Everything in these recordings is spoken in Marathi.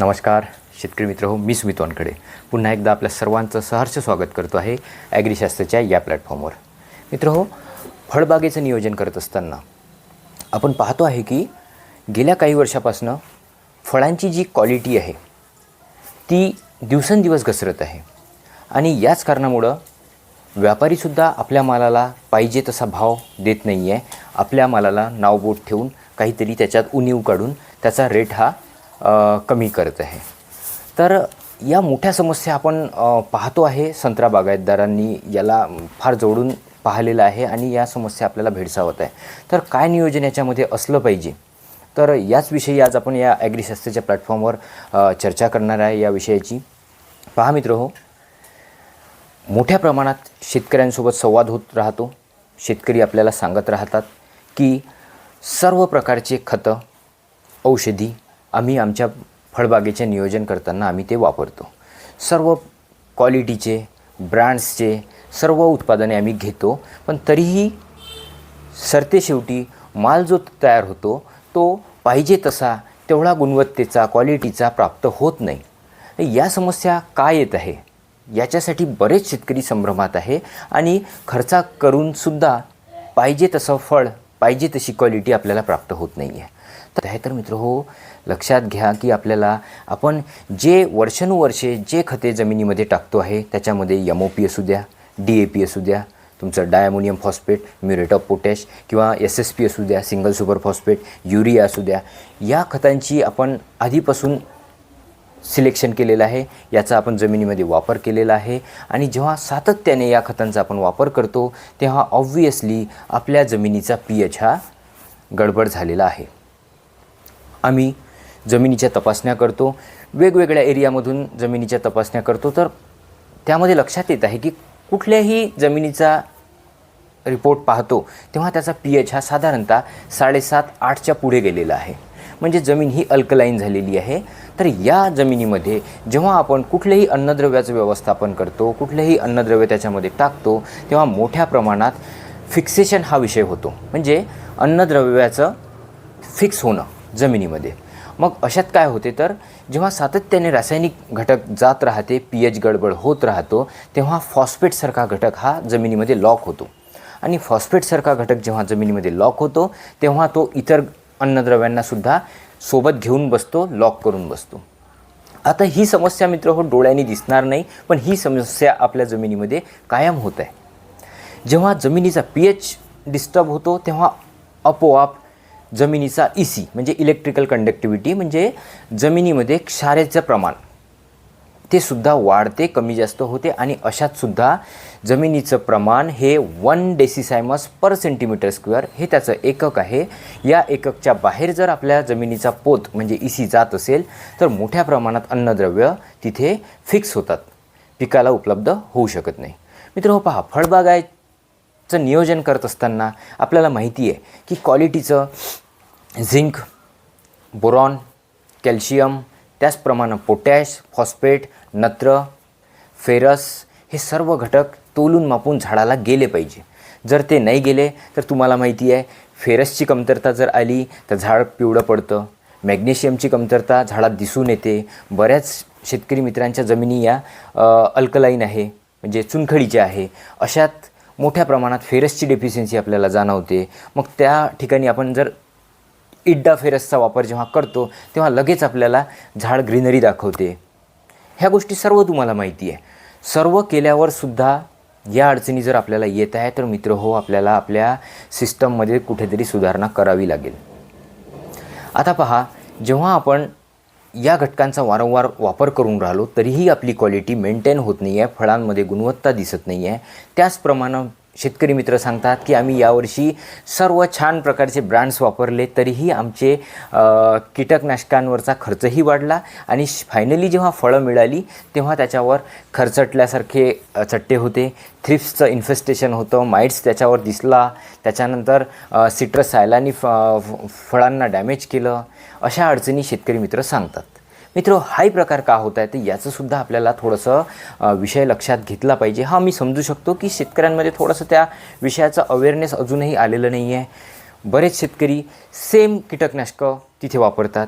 नमस्कार शेतकरी मित्र हो मी सुमित वानकडे पुन्हा एकदा आपल्या सर्वांचं सहर्ष स्वागत करतो आहे ॲग्रीशास्त्रच्या या प्लॅटफॉर्मवर. मित्र हो फळबागेचं नियोजन करत असताना आपण पाहतो आहे की गेल्या काही वर्षापासून फळांची जी क्वालिटी आहे ती दिवसेंदिवस घसरत आहे. आणि याच कारणामुळं व्यापारीसुद्धा आपल्या मालाला पाहिजे तसा भाव देत नाही आहे आपल्या मालाला नावबोट ठेवून काहीतरी त्याच्यात उणीव काढून त्याचा रेट हा कमी करत आहे. तर या मोठ्या समस्या आपण पाहतो आहे. संत्रा बागायतदारांनी याला फार जवळून पाहिलेलं आहे आणि या समस्या आपल्याला भेडसावत आहे. तर काय नियोजन याच्यामध्ये असलं पाहिजे? तर याच विषयी आज आपण या ॲग्रीशास्त्रीच्या प्लॅटफॉर्मवर चर्चा करणार आहे या विषयाची. पहा मित्र हो. मोठ्या प्रमाणात शेतकऱ्यांसोबत संवाद होत राहतो. शेतकरी आपल्याला सांगत राहतात की सर्व प्रकारचे खतं औषधी आम्ही आमच्या फळबागेचे नियोजन करताना आम्ही ते वापरतो. सर्व क्वालिटीचे ब्रँड्सचे सर्व उत्पादने आम्ही घेतो पण तरीही सरते शेवटी माल जो तयार होतो तो पाहिजे तसा तेवढा गुणवत्तेचा क्वालिटीचा प्राप्त होत नाही. या समस्या काय येत आहे? याच्यासाठी बरेच शेतकरी संभ्रमात आहे आणि खर्चा करूनसुद्धा पाहिजे तसं फळ पाहिजे तशी क्वालिटी आपल्याला प्राप्त होत नाही आहे तर आहे तर मित्र हो लक्षात घ्या की आपल्याला आपण जे वर्षानुवर्षे जे खते जमिनीमध्ये टाकतो आहे त्याच्यामध्ये यम ओ पी असू द्या डी ए पी असू द्या तुमचं diammonium phosphate muriate of potash किंवा एस एस पी असू द्या सिंगल सुपर फॉस्फेट युरिया असू द्या या खतांची आपण आधीपासून सिलेक्शन केलेलं आहे याचा आपण जमिनीमध्ये वापर केलेला आहे आणि जेव्हा सातत्याने या खतांचा आपण वापर करतो तेव्हा ऑब्वियसली आपल्या जमिनीचा पी एच हा गडबड झालेला आहे. आम्ही जमिनीच्या तपासण्या करतो. वेगवेगळ्या एरियामधून जमिनीच्या तपासण्या करतो. तर त्यामध्ये लक्षात येत आहे की कुठल्याही जमिनीचा रिपोर्ट पाहतो तेव्हा त्याचा पी एच हा साधारणतः साडेसात आठच्या पुढे गेलेला आहे. म्हणजे जमीन ही अल्कलाईन झालेली आहे. तर या जमिनीमध्ये जेव्हा आपण कुठल्याही अन्नद्रव्याचं व्यवस्थापन करतो कुठलेही अन्नद्रव्य त्याच्यामध्ये टाकतो तेव्हा मोठ्या प्रमाणात फिक्सेशन हा विषय होतो. म्हणजे अन्नद्रव्याचं फिक्स होणं. जमिनीमध्ये. मग अशात काय होते तर जेव्हा सातत्याने रासायनिक घटक जात राहते पी एच गडबड होत राहतो तेव्हा फॉस्फेटसारखा घटक हा जमिनीमध्ये लॉक होतो. आणि फॉस्फेटसारखा घटक जेव्हा जमिनीमध्ये लॉक होतो तेव्हा तो इतर अन्नद्रव्यांनासुद्धा सोबत घेऊन बसतो लॉक करून बसतो. आता ही समस्या मित्र हो डोळ्यांनी दिसणार नाही पण ही समस्या आपल्या जमिनीमध्ये कायम होत आहे. जेव्हा जमिनीचा पी एच डिस्टर्ब होतो तेव्हा आपोआप जमिनीचा ई सी म्हणजे इलेक्ट्रिकल कंडक्टिव्हिटी म्हणजे जमिनीमध्ये क्षारेचं प्रमाण. ते सुद्धा वाढते कमी जास्त होते आणि अशातसुद्धा जमिनीचं प्रमाण हे one decisiemens per centimetre square हे त्याचं एकक आहे. या एककच्या बाहेर जर आपल्या जमिनीचा पोत म्हणजे इसी जात असेल तर मोठ्या प्रमाणात अन्नद्रव्य तिथे फिक्स होतात. पिकाला उपलब्ध होऊ शकत नाही. मित्र हो पहा चं नियोजन करत असताना आपल्याला माहिती आहे की क्वालिटीचं झिंक बोरॉन कॅल्शियम त्याचप्रमाणे पोटॅश फॉस्फेट नत्र फेरस हे सर्व घटक तोलून मापून झाडाला गेले पाहिजे. जर ते नाही गेले तर तुम्हाला माहिती आहे फेरसची कमतरता जर आली तर झाड पिवळं पडतं. मॅग्नेशियमची कमतरता झाडात दिसून येते. बऱ्याच शेतकरी मित्रांच्या जमिनी या अल्कलाईन आहे म्हणजे चुनखडीच्या आहे. अशात मोठ्या प्रमाणात फेरसची डेफिशियन्सी आपल्याला जाणवते. मग त्या ठिकाणी आपण जर इड्डा फेरसचा वापर जेव्हा करतो तेव्हा लगेच आपल्याला झाड ग्रीनरी दाखवते. ह्या गोष्टी सर्व तुम्हाला माहिती आहे. सर्व केल्यावर सुद्धा या अडचणी जर आपल्याला येत आहे तर मित्र हो आपल्याला आपल्या सिस्टममध्ये कुठेतरी सुधारणा करावी लागेल. आता पहा जेव्हा आपण या घटकांचा वारंवार वापर करून राहिलो तरीही आपली क्वालिटी मेंटेन होत नाही आहे फळांमध्ये गुणवत्ता दिसत नाही आहे त्याचप्रमाणे शेतकरी मित्र सांगतात की आम्ही यावर्षी सर्व छान प्रकारचे ब्रँड्स वापरले तरीही आमचे कीटकनाशकांवरचा खर्चही वाढला आणि फायनली जेव्हा फळं मिळाली तेव्हा त्याच्यावर खर्चटल्यासारखे चट्टे होते. थ्रिप्सचं इन्फेस्टेशन होतं माइट्स त्याच्यावर दिसला. त्याच्यानंतर सिट्रस सायलानी फ फ- फळांना डॅमेज केलं. अशा अडचणी शेतकरी मित्र सांगतात. मित्र हाही प्रकार का होत आहे? तर याचंसुद्धा आपल्याला थोडंसं विषय लक्षात घेतला पाहिजे. हा मी समजू शकतो की शेतकऱ्यांमध्ये थोडंसं त्या विषयाचं अवेअरनेस अजूनही आलेलं नाही आहे बरेच शेतकरी सेम कीटकनाशकं तिथे वापरतात.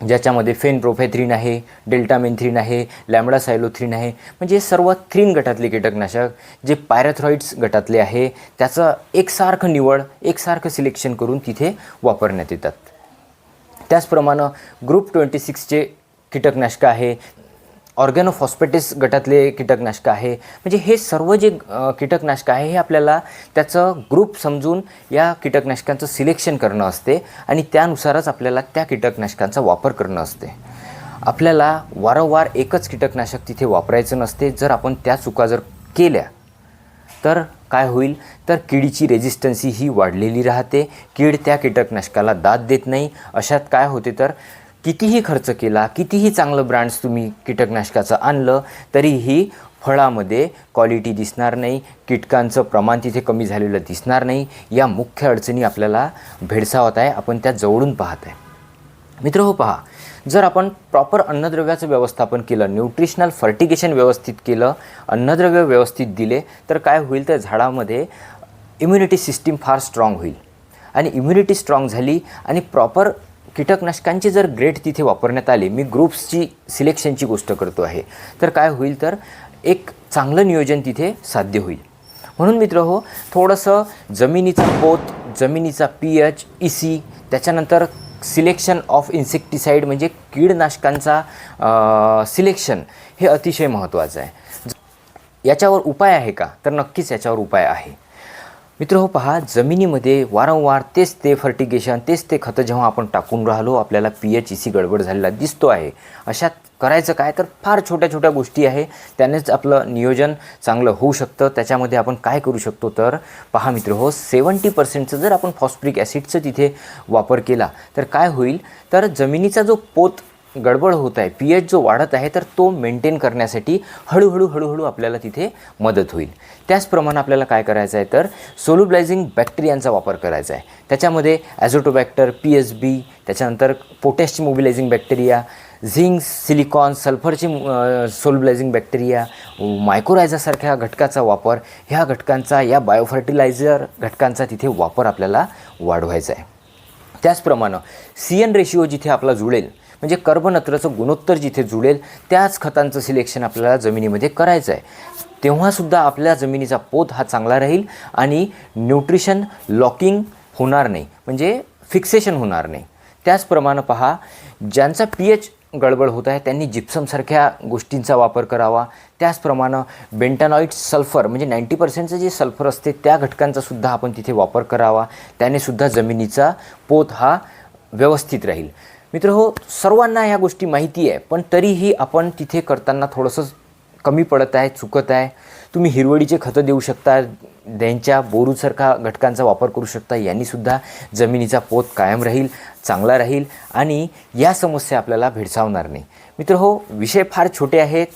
ज्याच्यामध्ये फेन प्रोफेथ्रीन आहे डेल्टामेन्थ्रीन आहे लॅमडा सायलोथ्रीन आहे. म्हणजे सर्व थ्रीन गटातले कीटकनाशक जे पायरॅथ्रॉइड्स गटातले आहे त्याचं एकसारखं निवड एकसारखं सिलेक्शन करून तिथे वापरण्यात येतात. त्याचप्रमाणे ग्रुप ट्वेंटी सिक्सचे कीटकनाशकं आहे. ऑर्गॅनोफॉस्पेटिस गटातले कीटकनाशकं आहे. म्हणजे हे सर्व जे कीटकनाशकं आहे हे आपल्याला त्याचं ग्रुप समजून या कीटकनाशकांचं सिलेक्शन करणं असते आणि त्यानुसारच आपल्याला त्या कीटकनाशकांचा वापर करणं असते. आपल्याला वारंवार एकच कीटकनाशक तिथे वापरायचं नसते. जर आपण त्या चुका जर केल्या तर काय होईल? तर किडीची रेजिस्टन्सी ही वाढलेली राहते. कीड त्या कीटकनाशकाला दाद देत नाही. अशात काय होते तर कितीही खर्च केला कितीही चांगलं ब्रँड्स तुम्ही कीटकनाशकाचं आणलं तरीही फळामध्ये क्वालिटी दिसणार नाही. कीटकांचं प्रमाण तिथे कमी झालेलं दिसणार नाही. या मुख्य अडचणी आपल्याला भेडसावत आहे. आपण त्या जवळून पाहत आहे. मित्र हो पहा. जर आपण प्रॉपर अन्नद्रव्याचं व्यवस्थापन केलं न्यूट्रिशनल फर्टिगेशन व्यवस्थित केलं अन्नद्रव्य व्यवस्थित दिले तर काय होईल? तर झाडामध्ये इम्युनिटी सिस्टीम फार स्ट्रॉंग होईल. आणि इम्युनिटी स्ट्रॉंग झाली आणि प्रॉपर कीटकनाशकांचे जर ग्रेड तिथे वापरण्यात आले मी ग्रुप्सची सिलेक्शनची गोष्ट करतो आहे तर काय होईल? तर एक चांगलं नियोजन तिथे साध्य होईल. म्हणून मित्र हो थोडंसं जमिनीचा पोत जमिनीचा पी एच ई सी त्याच्यानंतर सिलेक्शन ऑफ इन्सेक्टिसाईड म्हणजे कीडनाशकांचा सिलेक्शन हे अतिशय महत्त्वाचं आहे. याच्यावर उपाय आहे का? तर नक्कीच याच्यावर उपाय आहे. मित्र हो पहा जमिनीमध्ये वारंवार तेच ते फर्टिगेशन तेच ते खतं जेव्हा आपण टाकून राहिलो आपल्याला पी एच ई सी गडबड झालेला दिसतो आहे. अशात करायचं काय? तर फार छोट्या छोट्या गोष्टी आहे. त्यानेच आपलं नियोजन चांगलं होऊ शकतं. त्याच्यामध्ये आपण काय करू शकतो तर पहा मित्र हो सेवन्टी पर्सेंटचं जर आपण फॉस्फरिक ॲसिडचं तिथे वापर केला तर काय होईल? तर जमिनीचा जो पोत गडबड होत आहे. पी एच जो वाढत आहे तर तो मेंटेन करण्यासाठी हळूहळू हळूहळू आपल्याला तिथे मदत होईल. त्याचप्रमाणे आपल्याला काय करायचं आहे तर सोलुब्लायझिंग बॅक्टेरियांचा वापर करायचा आहे. त्याच्यामध्ये ॲझोटोबॅक्टर पी एस बी त्याच्यानंतर पोटॅशची मोबिलायझिंग बॅक्टेरिया झिंक सिलिकॉन सल्फरची सोलब्लायझिंग बॅक्टेरिया मायक्रोरायझासारख्या घटकाचा वापर ह्या घटकांचा या बायोफर्टिलायझर घटकांचा तिथे वापर आपल्याला वाढवायचा आहे. त्याचप्रमाणे सी एन रेशिओ जिथे आपला जुळेल म्हणजे कर्बनत्राचं गुणोत्तर जिथे जुळेल त्याच खतांचं सिलेक्शन आपल्याला जमिनीमध्ये करायचं आहे तेव्हासुद्धा आपल्या जमिनीचा पोत हा चांगला राहील आणि न्यूट्रिशन लॉकिंग होणार नाही. म्हणजे फिक्सेशन होणार नाही. त्याचप्रमाणे पहा ज्यांचा पी एच गडबड होत आहे त्यांनी जिप्समसारख्या गोष्टींचा वापर करावा. त्याचप्रमाणे बेंटानॉइड सल्फर म्हणजे नाईंटी पर्सेंटचं जे सल्फर असते त्या घटकांचा सुद्धा आपण तिथे वापर करावा. त्याने सुद्धा जमिनीचा पोत हा व्यवस्थित राहील. मित्र हो सर्वांना ह्या गोष्टी माहिती आहे पण तरीही आपण तिथे करताना थोडंसं कमी पडत आहे चुकत आहे. तुम्ही हिरवळीचे खतं देऊ शकता त्यांच्या बोरूसारखा घटकांचा वापर करू शकता यांनीसुद्धा जमिनीचा पोत कायम राहील चांगला राहील आणि या समस्या आपल्याला भेडसावणार नाही. मित्र हो विषय फार छोटे आहेत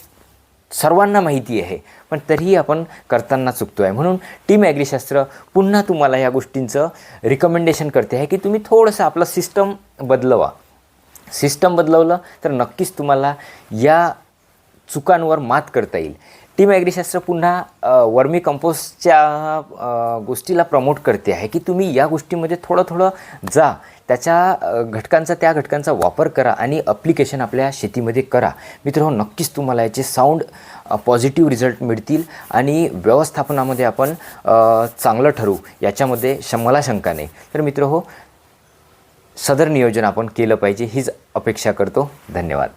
सर्वांना माहिती आहे पण तरीही आपण करताना चुकतो आहे. म्हणून टीम ॲग्रीशास्त्र पुन्हा तुम्हाला या गोष्टींचं रिकमेंडेशन करते आहे की तुम्ही थोडंसं आपलं सिस्टम बदलवा. सिस्टम बदलवलं तर नक्कीच तुम्हाला या चुकांवर मात करता येईल. टीम ॲग्रीशास्त्र पुन्हा वर्मी कंपोस्टच्या गोष्टीला प्रमोट करते आहे की तुम्ही या गोष्टीमध्ये थोडं थोडं जा. त्याच्या घटकांचा त्या घटकांचा वापर करा आणि अप्लिकेशन आपल्या शेतीमध्ये करा. मित्र हो, नक्कीच तुम्हाला याचे साऊंड पॉझिटिव्ह रिझल्ट मिळतील आणि व्यवस्थापनामध्ये आपण चांगलं ठरू. याच्यामध्ये श मला शंका नाही. तर मित्र हो सदर नियोजन आपण केलं पाहिजे हीच अपेक्षा करतो. धन्यवाद.